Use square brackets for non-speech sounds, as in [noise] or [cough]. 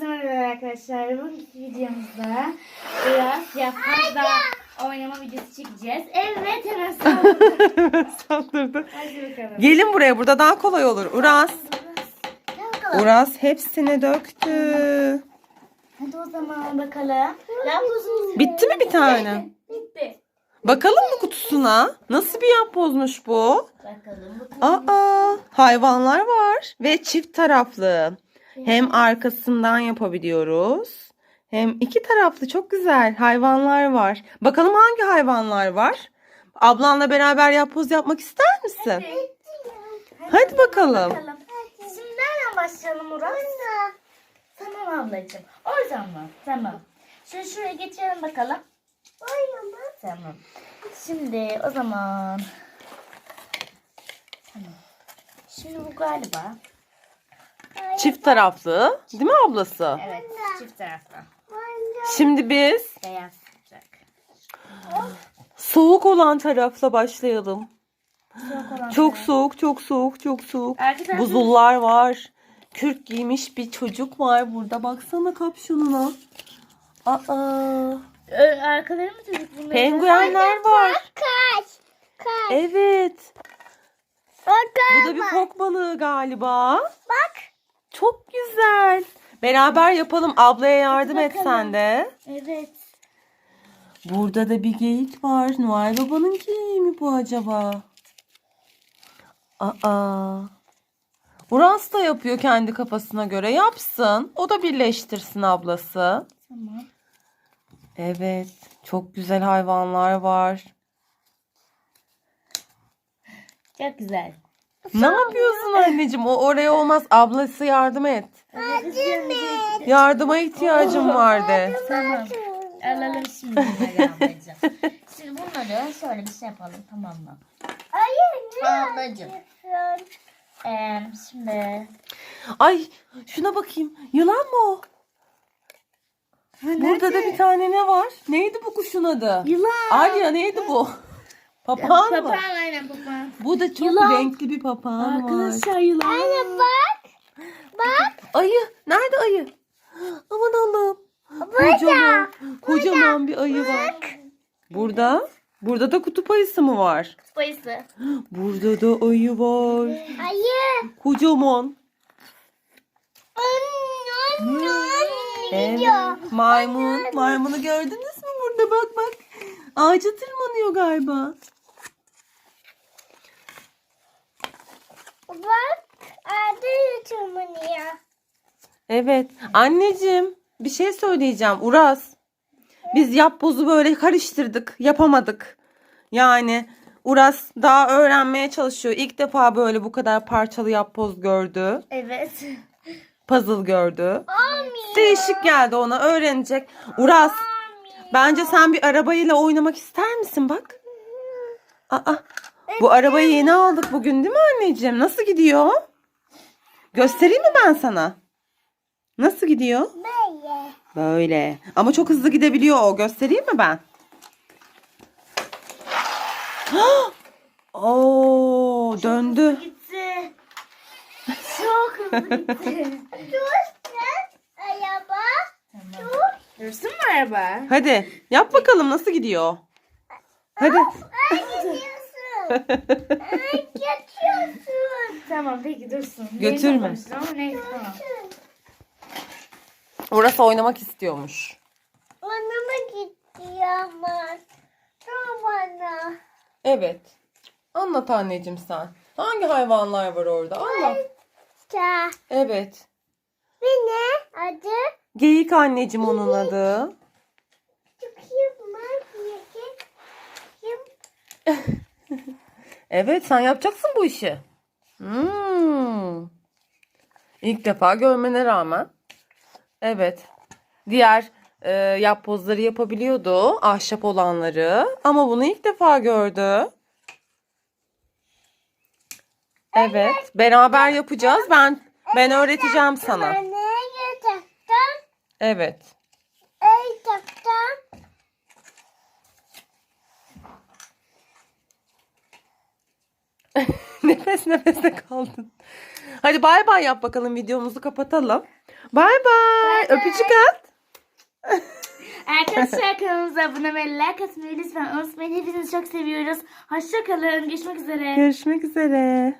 Herkese merhaba arkadaşlar. Bugünkü videomuzda biraz yapmazda oynama videosu çekeceğiz. Evet hemen [laughs] sağlıklı. Saldırdı. Hadi bakalım. Gelin buraya burada daha kolay olur. Uras. Uras hepsini döktü. Hadi o zaman bakalım. Yapbozumuz Bitti mi bir tane? Bitti. Bakalım mı kutusuna? Nasıl bir yapbozmuş bu? Bakalım bakalım. Aa, hayvanlar var ve çift taraflı. Hem arkasından yapabiliyoruz. Hem iki taraflı çok güzel hayvanlar var. Bakalım hangi hayvanlar var? Ablanla beraber yapboz yapmak ister misin? Hadi bakalım. Bakalım. Şimdi nereden başlayalım Murat? Tamam ablacığım. O zaman tamam. Şöyle şuraya geçelim bakalım. Tamam. Şimdi o zaman. Tamam. Şimdi bu galiba. Çift taraflı. Değil mi ablası? Evet. Çift tarafta. Şimdi biz Beyaz olacak. soğuk olan tarafla başlayalım. Soğuk olan Çok taraf. soğuk, çok soğuk, çok soğuk. Buzullar var. Kürk giymiş bir çocuk var burada. Baksana kapşonuna. Aa, Ö, Arkaları mı çocuk bunların? penguenler var. Kaç. Kaç. Evet. Bu da bir fok balığı galiba. Bak. Çok güzel. Beraber yapalım. Ablaya yardım et sen de. Evet. Burada da bir geyik var. Noel Baba'nın geyiği mi bu acaba? Aa. Uras da yapıyor kendi kafasına göre. Yapsın. O da birleştirsin ablası. Tamam. Evet. Çok güzel hayvanlar var. Çok güzel. Ne yapıyorsun anneciğim? O oraya olmaz. Ablası yardım et. Evet. Yardıma ihtiyacım vardı. Tamam. Alalım şimdi bunları ablacığım. Şimdi bunları şöyle bir şey yapalım tamam mı? Hayır. Ablacığım. Ee, şimdi Ay şuna bakayım. Yılan mı o? Burada da bir tane ne var? Neydi bu kuşun adı? Yılan. Arya neydi bu? [laughs] Papağan mı? Papağan aynen papağan. Bu da çok Yılan. renkli bir papağan var. Arkadaşlar yılan. Anne bak. Bak. Ayı. Nerede ayı? Aman Allah'ım. Kocaman. Kocaman bir ayı var. Burada. Burada da kutup ayısı mı var? Bayısı. Burada da ayı var. Hayır. Kocaman. Anne. Anne. Evet. Maymun. Maymunu gördünüz mü burada? Bak bak. Ağaca tırmanıyor galiba. Bak. Yutumunuyor. Evet. Anneciğim bir şey söyleyeceğim. Uras. Biz yapbozu böyle karıştırdık. Yapamadık. Yani Uras daha öğrenmeye çalışıyor. İlk defa böyle bu kadar parçalı yapboz gördü. Evet. Puzzle gördü. Olmuyor. Değişik geldi ona. Öğrenecek. Uras bence sen bir arabayla oynamak ister misin bak? Aa, bu arabayı yeni aldık bugün değil mi anneciğim? Nasıl gidiyor? Göstereyim mi ben sana? Nasıl gidiyor? Böyle. Böyle. Ama çok hızlı gidebiliyor o. Göstereyim mi ben? [gasps] Oo, döndü. Gitti. Çok hızlı gitti. [laughs] Dur sen. Araba. tamam. Dursun mu araba? Hadi yap bakalım nasıl gidiyor. Hadi. Tamam peki dursun. Götürme. Toplamıştın Ama neyse tamam. Orası oynamak istiyormuş. Anama gitti ama. Dur bana. Evet. Anlat anneciğim sen. Hangi hayvanlar var orada? Anlat. Ta. Evet. Bir ne? Adı? Geyik anneciğim onun adı. Var? Kim? [laughs] Evet sen yapacaksın bu işi. Hmm. İlk defa görmene rağmen. Evet. Diğer e, yapbozları yapabiliyordu. Ahşap olanları. Ama bunu ilk defa gördü. Evet. Beraber yapacağız. Ben ben öğreteceğim sana. Evet. [laughs] Nefes nefese kaldın. Hadi bay bay yap bakalım videomuzu kapatalım. Bay bay. Bay bay. Öpücük at. [laughs] Arkadaşlar kanalımıza abone ve like atmayı lütfen unutmayın. Hepinizi çok seviyoruz. Hoşçakalın. Görüşmek üzere. Görüşmek üzere.